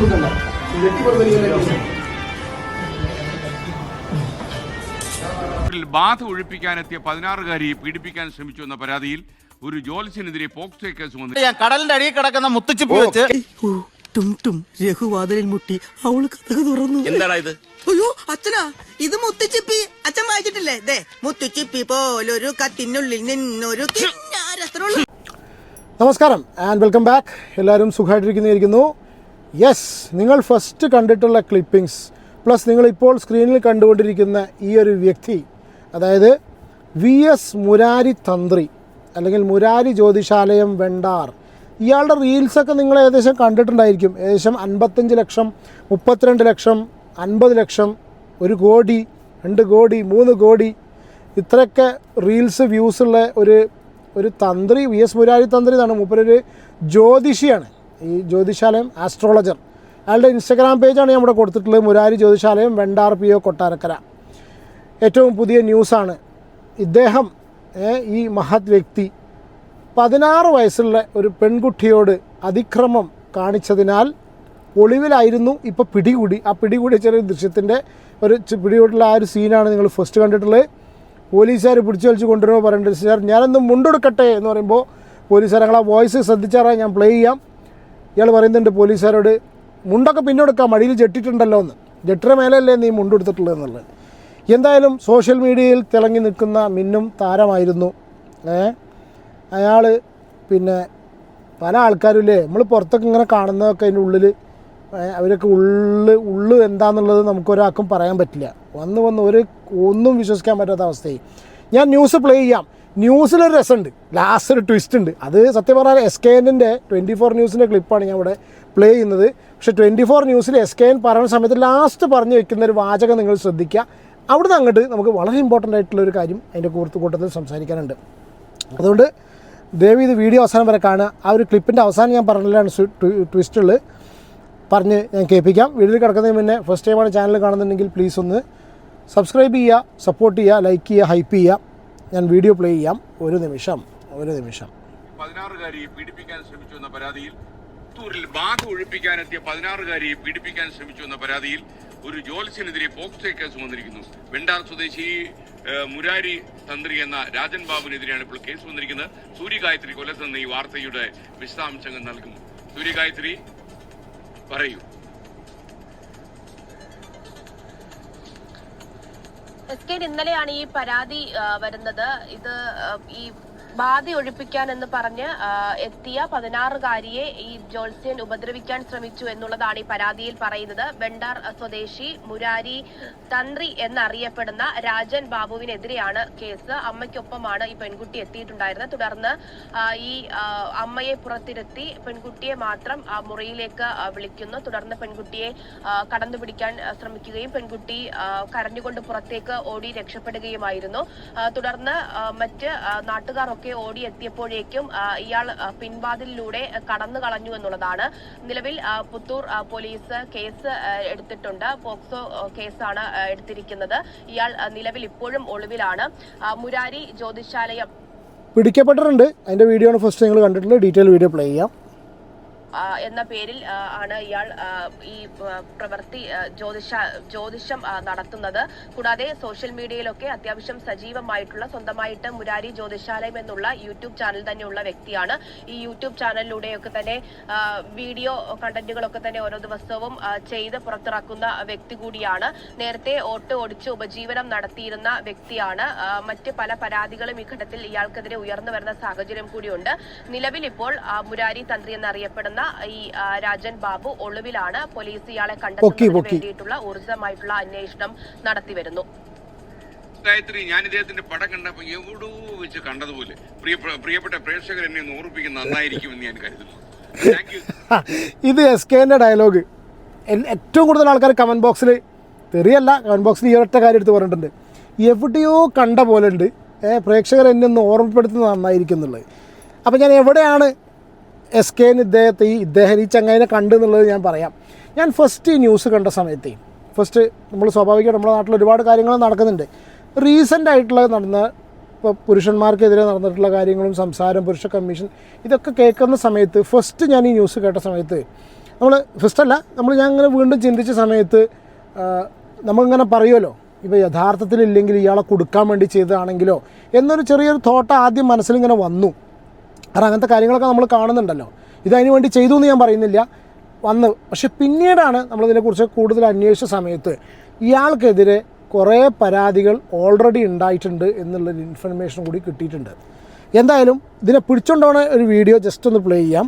കൊടുക്കണ്ട. ബാധ ഒഴിപ്പിക്കാനെത്തിയ പതിനാറുകാരിയെ പീഡിപ്പിക്കാൻ ശ്രമിച്ചു എന്ന പരാതിയിൽ ഒരു ജോലിസിനെതിരെ പോക്സോ കേസ് വന്നു. ഞാൻ കടലിന്റെ അടിയിൽ കിടക്കുന്ന മുത്തച്ചിപ്പ് വെച്ച് ടും ടും. രഘുവാതിലിൽ മുട്ടി. അവൾ കഥ തുറന്നു. എന്താണ് ഇത്? അയ്യോ അച്ഛനാ. ഇത് മുത്തച്ചിപ്പി. അച്ഛൻ വായിച്ചിട്ടില്ലേ? ദേ മുത്തുച്ചിപ്പി പോലൊരു കത്തിനുള്ളിൽ നിന്നൊരു നമസ്കാരം ആൻഡ് വെൽക്കം ബാക്ക് എല്ലാവരും സുഖമായിട്ടിരിക്കുന്നതായിരിക്കുന്നു യെസ് നിങ്ങൾ ഫസ്റ്റ് കണ്ടിട്ടുള്ള ക്ലിപ്പിംഗ്സ് പ്ലസ് നിങ്ങളിപ്പോൾ സ്ക്രീനിൽ കണ്ടുകൊണ്ടിരിക്കുന്ന ഈ ഒരു വ്യക്തി അതായത് വി എസ് മുരാരി തന്ത്രി അല്ലെങ്കിൽ മുരാരി ജ്യോതിശാലയം വെണ്ടാർ ഇയാളുടെ റീൽസൊക്കെ നിങ്ങൾ ഏകദേശം കണ്ടിട്ടുണ്ടായിരിക്കും. ഏകദേശം അൻപത്തഞ്ച് ലക്ഷം മുപ്പത്തിരണ്ട് ലക്ഷം അൻപത് ലക്ഷം ഒരു കോടി രണ്ട് കോടി മൂന്ന് കോടി. ഇത്രയൊക്കെ റീൽസ് വ്യൂസ് ഉള്ള ഒരു ഒരു തന്ത്രി വി എസ് മുരാരി തന്ത്രി എന്നാണ്. മൂപ്പരൊരു ജ്യോതിഷിയാണ്. ഈ ജ്യോതിശാലയം ആസ്ട്രോളജർ. അയാളുടെ ഇൻസ്റ്റഗ്രാം പേജാണ് നമ്മുടെ കൊടുത്തിട്ടുള്ളത്. Murari Jyothishalayam Vendar P O Kottarakkara. ഏറ്റവും പുതിയ ന്യൂസാണ്. ഇദ്ദേഹം ഈ മഹത് വ്യക്തി പതിനാറ് വയസ്സുള്ള ഒരു പെൺകുട്ടിയോട് അതിക്രമം കാണിച്ചതിനാൽ ഒളിവിലായിരുന്നു. ഇപ്പോൾ പിടികൂടി. ആ പിടികൂടിയ ചെറിയ ദൃശ്യത്തിന്റെ ഒരു പിടികൂടിയുള്ള ആ ഒരു സീനാണ് നിങ്ങൾ ഫസ്റ്റ് കണ്ടിട്ടുള്ളത്. പോലീസുകാർ പിടിച്ചു വലിച്ച് കൊണ്ടുവരുമ്പോൾ പറയേണ്ടത് സാർ ഞാനൊന്ന് മുണ്ടെടുക്കട്ടെ എന്ന് പറയുമ്പോൾ പോലീസുകാർ ഞങ്ങൾ ആ വോയിസ് ശ്രദ്ധിച്ചാറാ ഞാൻ പ്ലേ ചെയ്യാം. ഇയാൾ പറയുന്നുണ്ട് പോലീസുകാരോട് മുണ്ടൊക്കെ പിന്നെടുക്കാം മടിയിൽ ജെട്ടിട്ടുണ്ടല്ലോ എന്ന്. ജെട്ടിയുടെ മേലല്ലേ നീ മുണ്ടെടുത്തിട്ടുള്ളത് എന്നുള്ളത്. എന്തായാലും സോഷ്യൽ മീഡിയയിൽ തിളങ്ങി നിൽക്കുന്ന മിന്നും താരമായിരുന്നു. ഏ? അയാൾ പിന്നെ പല ആൾക്കാരും ഇല്ലേ? നമ്മൾ പുറത്തൊക്കെ ഇങ്ങനെ കാണുന്നതൊക്കെ അതിന്റെ ഉള്ളിൽ അവരൊക്കെ ഉള്ളു ഉള്ളു എന്താണെന്നുള്ളത് നമുക്കൊരാൾക്കും പറയാൻ പറ്റില്ല. വന്ന് വന്ന് ഒരു ഒന്നും വിശ്വസിക്കാൻ പറ്റാത്ത അവസ്ഥയായി. ഞാൻ ന്യൂസ് പ്ലേ ചെയ്യാം. ന്യൂസിലൊരു രസമുണ്ട്. ലാസ്റ്റ് ഒരു ട്വിസ്റ്റ് ഉണ്ട് അത് സത്യം പറഞ്ഞാൽ എസ് കെ എന്റെ ട്വന്റി ഫോർ ന്യൂസിന്റെ ക്ലിപ്പാണ് ഞാൻ ഇവിടെ പ്ലേ ചെയ്യുന്നത്. പക്ഷേ ട്വന്റി ഫോർ ന്യൂസിൽ എസ് കെ എൻ പറയുന്ന സമയത്ത് ലാസ്റ്റ് പറഞ്ഞു വെക്കുന്ന ഒരു വാചകം നിങ്ങൾ ശ്രദ്ധിക്കുക. അവിടുന്ന് അങ്ങോട്ട് നമുക്ക് വളരെ ഇമ്പോർട്ടന്റ് ആയിട്ടുള്ള ഒരു കാര്യം അതിന്റെ കൂർത്ത് കൂട്ടത്തിൽ സംസാരിക്കാനുണ്ട്. അതുകൊണ്ട് ദേവി ഇത് വീഡിയോ അവസാനം വരെ കാണുക. ആ ഒരു ക്ലിപ്പിന്റെ അവസാനം ഞാൻ പറഞ്ഞില്ലാണ് ട്വിസ്റ്റുകൾ പറഞ്ഞ് ഞാൻ കേൾപ്പിക്കാം. വീട്ടിൽ കിടക്കുന്നതിന് മുന്നേ ഫസ്റ്റ് ടൈമാണ് ചാനൽ കാണുന്നുണ്ടെങ്കിൽ പ്ലീസ് ഒന്ന് സബ്സ്ക്രൈബ് ചെയ്യുക സപ്പോർട്ട് ചെയ്യുക ലൈക്ക് ചെയ്യുക ഹൈപ്പ് ചെയ്യുക. ഞാൻ വീഡിയോ പ്ലേ ചെയ്യാം. ഒരു നിമിഷം ഒരു നിമിഷം. പതിനാറുകാരിയെ പീഡിപ്പിക്കാൻ ശ്രമിച്ചു എന്ന പരാതിയിൽ പുത്തൂരിൽ ബാഗ് ഒഴിപ്പിക്കാനെത്തിയ പതിനാറുകാരിയെ പീഡിപ്പിക്കാൻ ശ്രമിച്ചു എന്ന പരാതിയിൽ ഒരു ജോലിസിനെതിരെ പോക്സോ കേസ് വന്നിരിക്കുന്നു. വെണ്ടാർ സ്വദേശി മുരാരി തന്ത്രി എന്ന രാജൻ ബാബുവിനെതിരെയാണ് ഇപ്പോൾ കേസ് വന്നിരിക്കുന്നത്. സൂര്യഗായത്രി നിന്ന് ഈ വാർത്തയുടെ വിശദാംശങ്ങൾ നൽകും സൂര്യഗായത്രി പറയൂ. എസ് കെ ഇന്നലെയാണ് ഈ പരാതി വരുന്നത്. ഇത് ഈ ബാധ ഒഴിപ്പിക്കാൻ എന്ന് പറഞ്ഞ് എത്തിയ പതിനാറുകാരിയെ ഈ ജോത്സ്യൻ ഉപദ്രവിക്കാൻ ശ്രമിച്ചു എന്നുള്ളതാണ് ഈ പരാതിയിൽ പറയുന്നത്. വെണ്ടാർ സ്വദേശി മുരാരി തന്ത്രി എന്നറിയപ്പെടുന്ന രാജൻ ബാബുവിനെതിരെയാണ് കേസ്. അമ്മയ്ക്കൊപ്പമാണ് ഈ പെൺകുട്ടി എത്തിയിട്ടുണ്ടായിരുന്നത്. തുടർന്ന് ഈ അമ്മയെ പുറത്തിരുത്തി പെൺകുട്ടിയെ മാത്രം മുറിയിലേക്ക് വിളിക്കുന്നു. തുടർന്ന് പെൺകുട്ടിയെ കടന്നു കടന്നുപിടിക്കാൻ ശ്രമിക്കുകയും പെൺകുട്ടി കരഞ്ഞുകൊണ്ട് പുറത്തേക്ക് ഓടി രക്ഷപ്പെടുകയുമായിരുന്നു. തുടർന്ന് മറ്റ് നാട്ടുകാർ ഓടിയെത്തിയപ്പോഴേക്കും ആ, ഇയാൾ പിൻവാതിലിലൂടെ കടന്നു കളഞ്ഞു എന്നുള്ളതാണ്. നിലവിൽ പുത്തൂർ പോലീസ് കേസ് എടുത്തിട്ടുണ്ട്. പോക്സോ കേസാണ് എടുത്തിരിക്കുന്നത്. ഇയാൾ നിലവിൽ ഇപ്പോഴും ഒളിവിലാണ്. മുരാരി ജ്യോതിശാലയം. പിടിക്കപ്പെട്ടിട്ടുണ്ട്. അതിന്റെ വീഡിയോ ആണ് ഫസ്റ്റ് നിങ്ങൾ കണ്ടിട്ടുള്ളത്. ഡീറ്റെയിൽ വീഡിയോ പ്ലേ ചെയ്യാം. എന്ന പേരിൽ ആണ് ഇയാൾ ഈ പ്രവൃത്തി ജ്യോതിഷ ജ്യോതിഷം നടത്തുന്നത്. കൂടാതെ സോഷ്യൽ മീഡിയയിലൊക്കെ അത്യാവശ്യം സജീവമായിട്ടുള്ള സ്വന്തമായിട്ട് മുരാരി ജ്യോതിഷാലയം എന്നുള്ള യൂട്യൂബ് ചാനൽ തന്നെയുള്ള വ്യക്തിയാണ്. ഈ യൂട്യൂബ് ചാനലിലൂടെയൊക്കെ തന്നെ വീഡിയോ കണ്ടന്റുകളൊക്കെ തന്നെ ഓരോ ദിവസവും ചെയ്ത് പുറത്തിറക്കുന്ന വ്യക്തി കൂടിയാണ്. നേരത്തെ ഓട്ട് ഓടിച്ച് ഉപജീവനം നടത്തിയിരുന്ന വ്യക്തിയാണ്. മറ്റ് പല പരാതികളും ഈ ഘട്ടത്തിൽ ഇയാൾക്കെതിരെ ഉയർന്നു വരുന്ന സാഹചര്യം കൂടിയുണ്ട്. നിലവിൽ ഇപ്പോൾ മുരാരി തന്ത്രി എന്നറിയപ്പെടുന്ന ഈ രാജൻ ബാബു ഒളിവിലാണ് പോലീസ് ഇയാളെ കണ്ടെത്തുന്നതിന് വേണ്ടിയിട്ടുള്ള ഊർജമായിട്ടുള്ള അന്വേഷണം നടത്തി വരുന്നു. ഗായത്രി ഞാൻ ഇദ്ദേഹത്തിന്റെ പടം കണ്ടപ്പോൾ എവിടോ വെച്ച് കണ്ടതുപോലെ പ്രിയ പ്രിയപ്പെട്ട പ്രേക്ഷകർ എന്നെ ഒന്ന് ഓർപ്പിക്കുന്ന നന്നായിരിക്കുമെന്ന് ഞാൻ കരുതുന്നു. ഇത് എസ് കെന്റെ ഡയലോഗ് ഏറ്റവും കൂടുതൽ ആൾക്കാർ കമന്റ് ബോക്സിൽ തെറിയല്ല കമന്റ് ബോക്സിൽ ഈ ഒറ്റ കാര്യം എടുത്ത് പറഞ്ഞിട്ടുണ്ട്. എവിടെയോ കണ്ട പോലെ ഉണ്ട്. പ്രേക്ഷകർ എന്നെ ഒന്ന് ഓർമ്മപ്പെടുത്തുന്നത് നന്നായിരിക്കും എന്നുള്ളത്. അപ്പോൾ ഞാൻ എവിടെയാണ് എസ് കെന് ഇദ്ദേഹത്തെ ഈ ഇദ്ദേഹം ഈ ചങ്ങായിനെ കണ്ടു എന്നുള്ളത് ഞാൻ പറയാം. ഞാൻ ഫസ്റ്റ് ന്യൂസ് കണ്ട സമയത്ത് ഫസ്റ്റ് നമ്മൾ സ്വാഭാവികമായിട്ട് നമ്മുടെ നാട്ടിൽ ഒരുപാട് കാര്യങ്ങൾ നടക്കുന്നുണ്ട്. റീസെന്റ് ആയിട്ടുള്ള നടന്ന ഇപ്പോൾ പുരുഷന്മാർക്കെതിരെ നടന്നിട്ടുള്ള കാര്യങ്ങളും സംസാരം പുരുഷ കമ്മീഷൻ ഇതൊക്കെ കേൾക്കുന്ന സമയത്ത് ഫസ്റ്റ് ഞാൻ ഈ ന്യൂസ് കേട്ട സമയത്ത് നമ്മൾ ഫസ്റ്റ് അല്ല നമ്മൾ ഞാൻ ഇങ്ങനെ വീണ്ടും ചിന്തിച്ച സമയത്ത് നമ്മളിങ്ങനെ പറയുമല്ലോ ഇപ്പോൾ യഥാർത്ഥത്തിലില്ലെങ്കിൽ ഇയാളെ കൊടുക്കാൻ വേണ്ടി ചെയ്തതാണെങ്കിലോ എന്നൊരു ചെറിയൊരു തോട്ടം ആദ്യം മനസ്സിലിങ്ങനെ വന്നു. കാരണം അങ്ങനത്തെ കാര്യങ്ങളൊക്കെ നമ്മൾ കാണുന്നുണ്ടല്ലോ. ഇതതിനു വേണ്ടി ചെയ്തു എന്ന് ഞാൻ പറയുന്നില്ല. വന്ന് പക്ഷെ പിന്നീടാണ് നമ്മളിതിനെക്കുറിച്ച് കൂടുതൽ അന്വേഷിച്ച സമയത്ത് ഇയാൾക്കെതിരെ കുറേ പരാതികൾ ഓൾറെഡി ഉണ്ടായിട്ടുണ്ട് എന്നുള്ളൊരു ഇൻഫർമേഷൻ കൂടി കിട്ടിയിട്ടുണ്ട്. എന്തായാലും ഇതിനെ പിടിച്ചുകൊണ്ടാണ് ഒരു വീഡിയോ ജസ്റ്റ് ഒന്ന് പ്ലേ ചെയ്യാം.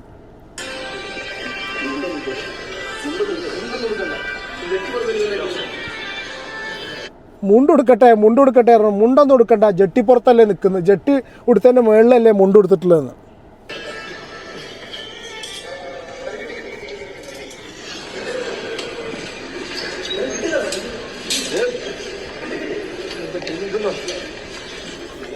മുണ്ടുടുക്കട്ടെ മുണ്ടുടുക്കട്ടെ മുണ്ടൊന്നും മുണ്ടൊന്നും ജെട്ടി ജട്ടിപ്പുറത്തല്ലേ നിൽക്കുന്നത്? ജെട്ടി ഉടുത്തതിന്റെ മുകളിലല്ലേ മുണ്ട്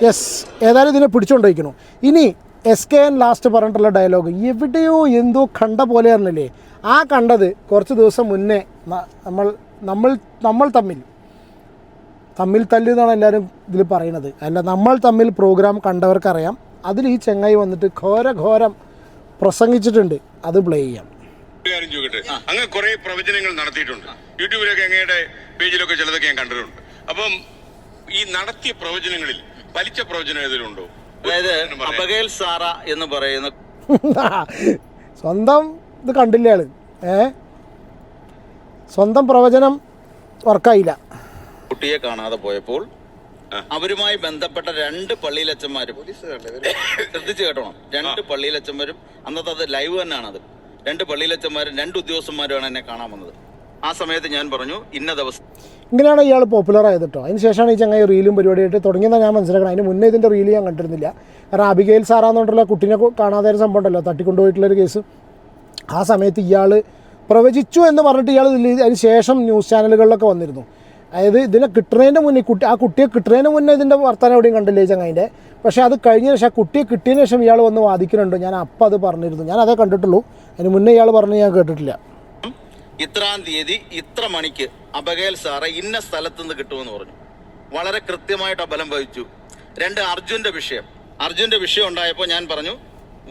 യെസ് ഏതായാലും ഇതിനെ പിടിച്ചുകൊണ്ടിരിക്കുന്നു. ഇനി എസ് കെ എൻ ലാസ്റ്റ് പറഞ്ഞിട്ടുള്ള ഡയലോഗ് എവിടെയോ എന്തോ കണ്ട പോലെ ആയിരുന്നില്ലേ? ആ കണ്ടത് കുറച്ച് ദിവസം മുന്നേ നമ്മൾ നമ്മൾ നമ്മൾ തമ്മിൽ. തമ്മിൽ തല്ലു എന്നാണ് എല്ലാവരും ഇതിൽ പറയുന്നത്. അല്ല നമ്മൾ തമ്മിൽ പ്രോഗ്രാം കണ്ടവർക്കറിയാം. അതിൽ ഈ ചെങ്ങായി വന്നിട്ട് ഘോര ഘോരം പ്രസംഗിച്ചിട്ടുണ്ട്. അത് പ്ലേ ചെയ്യാം. കാര്യം അങ്ങ് കുറെ പ്രവചനങ്ങൾ നടത്തിയിട്ടുണ്ട്. യൂട്യൂബിലൊക്കെ അങ്ങയുടെ പേജിലൊക്കെ ചിലതൊക്കെ ഞാൻ കണ്ടിട്ടുണ്ട്. അപ്പം ഈ നടത്തിയ പ്രവചനങ്ങളിൽ ഫലിച്ച പ്രവചനം ഏതെങ്കിലും അതായത് അബഗേൽ സാറ എന്ന് പറയുന്ന സ്വന്തം ഇത് കണ്ടില്ല ആൾ? ഏ? സ്വന്തം പ്രവചനം വർക്കായില്ല കുട്ടിയെ കാണാതെ പോയപ്പോൾ അവരുമായി ബന്ധപ്പെട്ട രണ്ട് പള്ളിയിലച്ചന്മാരും ശ്രദ്ധിച്ചു കേട്ടോണം. രണ്ട് പള്ളിയിലച്ചന്മാരും അന്നത്തെ അത് ലൈവ് തന്നെയാണ് അത് രണ്ട് പള്ളിയിലച്ചന്മാരും രണ്ട് ഉദ്യോഗസ്ഥന്മാരുമാണ് എന്നെ കാണാൻ വന്നത്. ആ സമയത്ത് ഞാൻ പറഞ്ഞു ഇന്ന ദിവസം ഇങ്ങനെയാണ് ഇയാൾ പോപ്പുലർ ആയത് കേട്ടോ അതിന് ശേഷമാണ് ഈ ചങ്ങായി റീലും പരിപാടിയായിട്ട് തുടങ്ങിയെന്ന് ഞാൻ മനസ്സിലാക്കണം അതിന് മുന്നേ ഇതിന്റെ റീൽ ഞാൻ കണ്ടിരുന്നില്ല. കാരണം അബികയിൽ സാറാന്നുകൊണ്ടുള്ള കുട്ടീനെ കാണാതെ ഒരു സംഭവം ഉണ്ടല്ലോ തട്ടിക്കൊണ്ടുപോയിട്ടുള്ളൊരു കേസ് ആ സമയത്ത് ഇയാൾ പ്രവചിച്ചു എന്ന് പറഞ്ഞിട്ട് ഇയാൾ അതിന് ശേഷം ന്യൂസ് ചാനലുകളിലൊക്കെ വന്നിരുന്നു. അതായത് ഇതിനെ കിട്ടുന്നതിന്റെ മുന്നേ കുട്ടി ആ കുട്ടിയെ കിട്ടുന്നതിന് മുന്നേ ഇതിന്റെ വർത്തമാനം എവിടെയും കണ്ടില്ല ചങ്ങായിന്റെ പക്ഷേ അത് കഴിഞ്ഞ ശേഷം ആ കുട്ടിയെ കിട്ടിയതിന് ശേഷം ഇയാൾ വന്ന് വാദിക്കുന്നുണ്ട്? ഞാൻ അപ്പം അത് പറഞ്ഞിരുന്നു. ഞാൻ അതേ കണ്ടിട്ടുള്ളൂ. അതിന് മുന്നേ ഇയാൾ പറഞ്ഞ് ഞാൻ കേട്ടിട്ടില്ല. ഇത്രാം തീയതി ഇത്ര മണിക്ക് അബഗേൽ സാറെ ഇന്ന സ്ഥലത്ത് നിന്ന് കിട്ടുമെന്ന് പറഞ്ഞു. വളരെ കൃത്യമായിട്ട് അബലം ബലം വഹിച്ചു. രണ്ട് അർജുന്റെ വിഷയം. അർജുന്റെ വിഷയം ഉണ്ടായപ്പോൾ ഞാൻ പറഞ്ഞു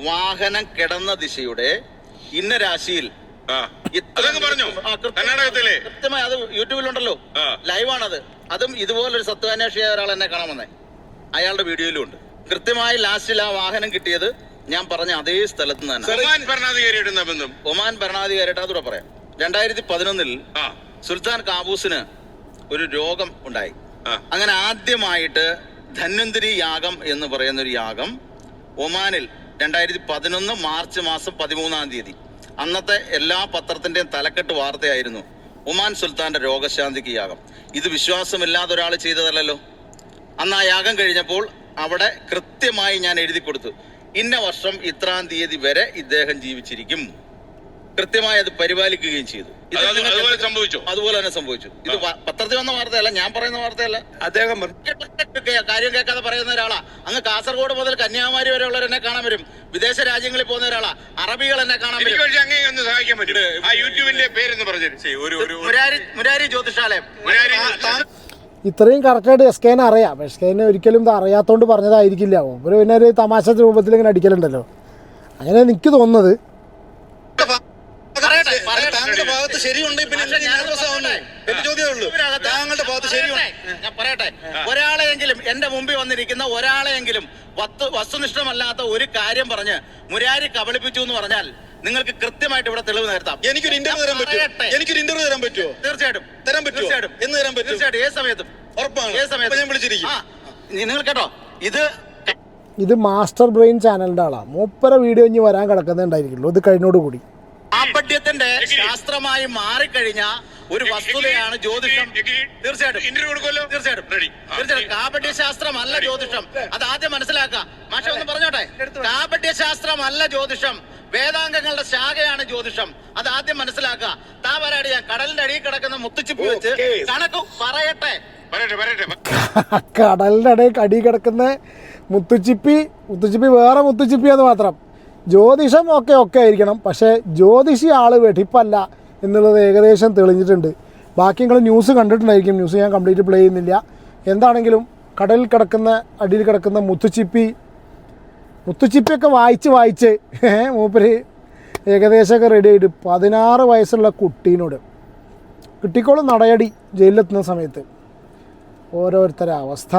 വാഹനം കിടന്ന ദിശയുടെ ഇന്ന രാശിയിൽ പറഞ്ഞു. കർണാടകത്തിലെ. കൃത്യമായി അത് യൂട്യൂബിലുണ്ടല്ലോ. ലൈവാണത്. അതും ഇതുപോലൊരു സത്വാന്വേഷിയായ ഒരാൾ എന്നെ കാണാൻ വന്നേ അയാളുടെ വീഡിയോയിലും ഉണ്ട്. കൃത്യമായി ലാസ്റ്റിൽ ആ വാഹനം കിട്ടിയത് ഞാൻ പറഞ്ഞ അതേ സ്ഥലത്ത് നിന്ന് തന്നെ ഒമാൻ ഭരണാധികാരിയായിട്ട് ഒമാൻ ഭരണാധികാരിയായിട്ട് അതുകൂടെ പറയാം. രണ്ടായിരത്തി പതിനൊന്നിൽ സുൽത്താൻ കാബൂസിന് ഒരു രോഗം ഉണ്ടായി. അങ്ങനെ ആദ്യമായിട്ട് ധന്വന്തിരി യാഗം എന്ന് പറയുന്ന ഒരു യാഗം ഒമാനിൽ രണ്ടായിരത്തി പതിനൊന്ന് മാർച്ച് മാസം പതിമൂന്നാം തീയതി. അന്നത്തെ എല്ലാ പത്രത്തിന്റെയും തലക്കെട്ട് വാർത്തയായിരുന്നു ഒമാൻ സുൽത്താന്റെ രോഗശാന്തിക്ക് യാഗം. ഇത് വിശ്വാസമില്ലാതെ ഒരാൾ ചെയ്തതല്ലല്ലോ. അന്ന് ആ യാഗം കഴിഞ്ഞപ്പോൾ അവിടെ കൃത്യമായി ഞാൻ എഴുതി കൊടുത്തു ഇന്ന വർഷം ഇത്രാം തീയതി വരെ ഇദ്ദേഹം ജീവിച്ചിരിക്കും. കൃത്യമായി അത് പരിപാലിക്കുകയും ചെയ്തു. അതുപോലെ സംഭവിച്ചോ? അതുപോലെ തന്നെ സംഭവിച്ചു. ഇത് പത്രത്തിൽ വന്ന വാർത്തയല്ല ഞാൻ പറയുന്ന വാർത്തയല്ല. അദ്ദേഹം കാര്യം കേൾക്കാതെ പറയുന്ന ഒരാളാ. അങ്ങ് കാസർഗോഡ് മുതൽ കന്യാകുമാരി വരെ ഉള്ളവർ എന്നെ കാണാൻ വരും. വിദേശ രാജ്യങ്ങളിൽ പോകുന്ന ഒരാളാ. അറബികൾ എന്നെ കാണാൻ വരും. ഒന്ന് സഹായിക്കാൻ പറ്റും. ആ യൂട്യൂബിന്റെ പേരെന്ന് പറഞ്ഞു ഒരു ഒരു മുരാരി മുരാരി ജ്യോതിഷാലയം. ഇത്രയും കറക്റ്റായിട്ട് എസ് കെനെ അറിയാം. എസ് കെനെ ഒരിക്കലും ഇത് അറിയാത്തോണ്ട് പറഞ്ഞതായിരിക്കില്ല. ഒരു പിന്നെ ഒരു തമാശ രൂപത്തിൽ ഇങ്ങനെ അടിക്കലുണ്ടല്ലോ. അങ്ങനെ എനിക്ക് തോന്നുന്നത്. താങ്കളുടെ ഭാഗത്ത് ശരിയുണ്ട് പിന്നെ ആവുന്നു. എന്റെ ചോദ്യമേ ഉള്ളൂ. താങ്കളുടെ ഭാഗത്ത് ശരിയുണ്ട്. പറയട്ടെ, ഞാൻ പറയട്ടെ? ഒരാളെയെങ്കിലും എന്റെ മുമ്പിൽ വന്നിരിക്കുന്ന ഒരാളെയെങ്കിലും വസ്തു വസ്തുനിഷ്ഠമല്ലാത്ത ഒരു കാര്യം പറഞ്ഞ് മുരാരി കബളിപ്പിച്ചു എന്ന് പറഞ്ഞാൽ നിങ്ങൾക്ക് കൃത്യമായിട്ട് ഇവിടെ തെളിവ് നേരത്താം എനിക്കൊരു ഇന്റർവ്യൂ തരാൻ പറ്റുമോ? എനിക്ക് എനിക്കൊരു ഇന്റർവ്യൂ തരാൻ പറ്റുമോ? തീർച്ചയായിട്ടും. തരാൻ പറ്റുമോ? തീർച്ചയായിട്ടും. എന്ന് തരാൻ പറ്റും തീർച്ചയായിട്ടും. ഏത് സമയത്തും. ഉറപ്പാണ്. ഏത് സമയത്തും. ഞാൻ വിളിച്ചിരിക്കും. നിങ്ങൾ കേട്ടോ. ഇത് ഇത് മാസ്റ്റർ ബ്രെയിൻ ചാനലിന്റെ ആളാണ് മൂപ്പര വീഡിയോ ഇനി വരാൻ കിടക്കുന്നുണ്ടായിരിക്കുള്ളൂ. ഇത് കഴിഞ്ഞോട് കൂടി കാപട്യത്തിന്റെ ശാസ്ത്രമായി മാറിക്കഴിഞ്ഞ ഒരു വസ്തുതയാണ് ജ്യോതിഷം. തീർച്ചയായിട്ടും. ഇന്റർവ്യൂ കൊടുക്കുമല്ലോ? തീർച്ചയായിട്ടും. റെഡി തീർച്ചയായിട്ടും. കാപട്യ ശാസ്ത്രമല്ല ജ്യോതിഷം. അത് ആദ്യം മനസ്സിലാക്കാം മാഷ ഒന്ന് പറഞ്ഞോട്ടെ? കാപട്യ ശാസ്ത്രമല്ല ജ്യോതിഷം. വേദാംഗങ്ങളുടെ ശാഖയാണ് ജ്യോതിഷം. അത് ആദ്യം മനസ്സിലാക്കുക. താ ഞാൻ കടലിന്റെ അടിയിൽ കിടക്കുന്ന മുത്തുച്ചിപ്പ് വെച്ച്. കണക്ക് പറയട്ടെ. കടലിന്റെ ഇടയിൽ കടി കിടക്കുന്ന മുത്തുച്ചിപ്പി. മുത്തുച്ചിപ്പി വേറെ മുത്തുച്ചിപ്പി അത് മാത്രം. ജ്യോതിഷം ഒക്കെ ഒക്കെ ആയിരിക്കണം. പക്ഷേ ജ്യോതിഷി ആൾ വെടിപ്പല്ല എന്നുള്ളത് ഏകദേശം തെളിഞ്ഞിട്ടുണ്ട്. ബാക്കി നിങ്ങൾ ന്യൂസ് കണ്ടിട്ടുണ്ടായിരിക്കും. ന്യൂസ് ഞാൻ കംപ്ലീറ്റ് പ്ലേ ചെയ്യുന്നില്ല. എന്താണെങ്കിലും കടലിൽ കിടക്കുന്ന അടിയിൽ കിടക്കുന്ന മുത്തുച്ചിപ്പി മുത്തുച്ചിപ്പിയൊക്കെ വായിച്ച് വായിച്ച് മൂപ്പര് ഏകദേശമൊക്കെ റെഡി ആയിട്ട് പതിനാറ് വയസ്സുള്ള കുട്ടീനോട് കിട്ടിക്കോളും നടയടി ജയിലിലെത്തുന്ന സമയത്ത്. ഓരോരുത്തരുടെ അവസ്ഥ.